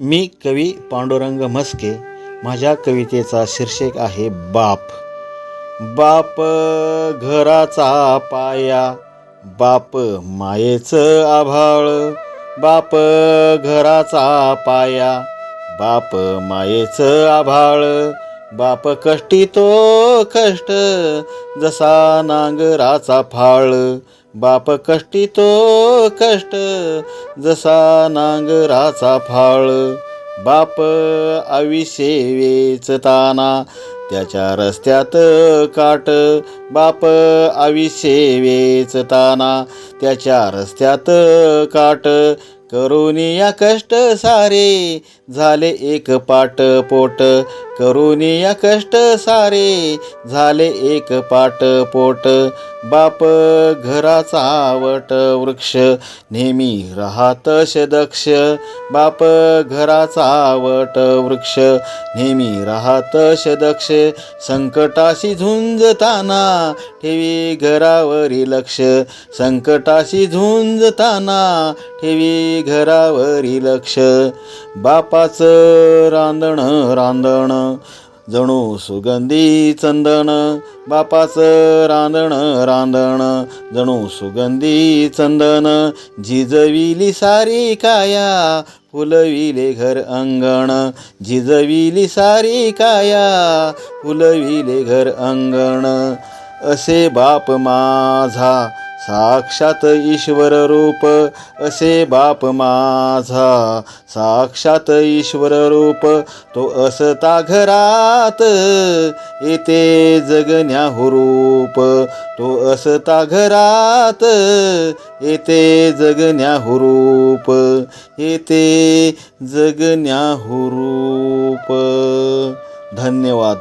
मी कवी पांडुरंग म्हस्के माझ्या कवितेचा शीर्षक आहे बाप. बाप घराचा पाया बाप मायेचं आभाळ बाप घराचा पाया बाप मायेचं आभाळ बाप कष्टी तो कष्ट जसा नांगराचा फाळ. बाप कष्टी तो कष्ट जसा नांगराचा फाळ. बाप आविसेवेच ताना त्याच्या रस्त्यात काट. बाप आविसेवेच ताना त्याच्या रस्त्यात काट. करुनिया कष्ट सारे झाले एक पाट पोट. करुनिया कष्ट सारे झाले एक पाट पोट. बाप घराचा वट वृक्ष नेहमी राहतश दक्ष बाप घराचा वट वृक्ष नेहमी राहतश दक्ष संकटाशी झुंजताना ठेवी घरावरी लक्ष. संकटाशी झुंजताना ठेवी घरावरी लक्ष. बापाचं रांधण रांधण जणू सुगंधी चंदन बापाचं रांधण रांधण. जणू सुगंधी चंदन झिजविली सारी काया फुलविले घर अंगण. झिजविली सारी काया फुलविले घर अंगण. असे बाप माझा साक्षात ईश्वर रूप असे बाप माझा. साक्षात ईश्वर रूप तो असता घरात येते जगण्या हुरूप तो असता घरात येते जगण्या हुरूप येते जगण्या हुरूप धन्यवाद.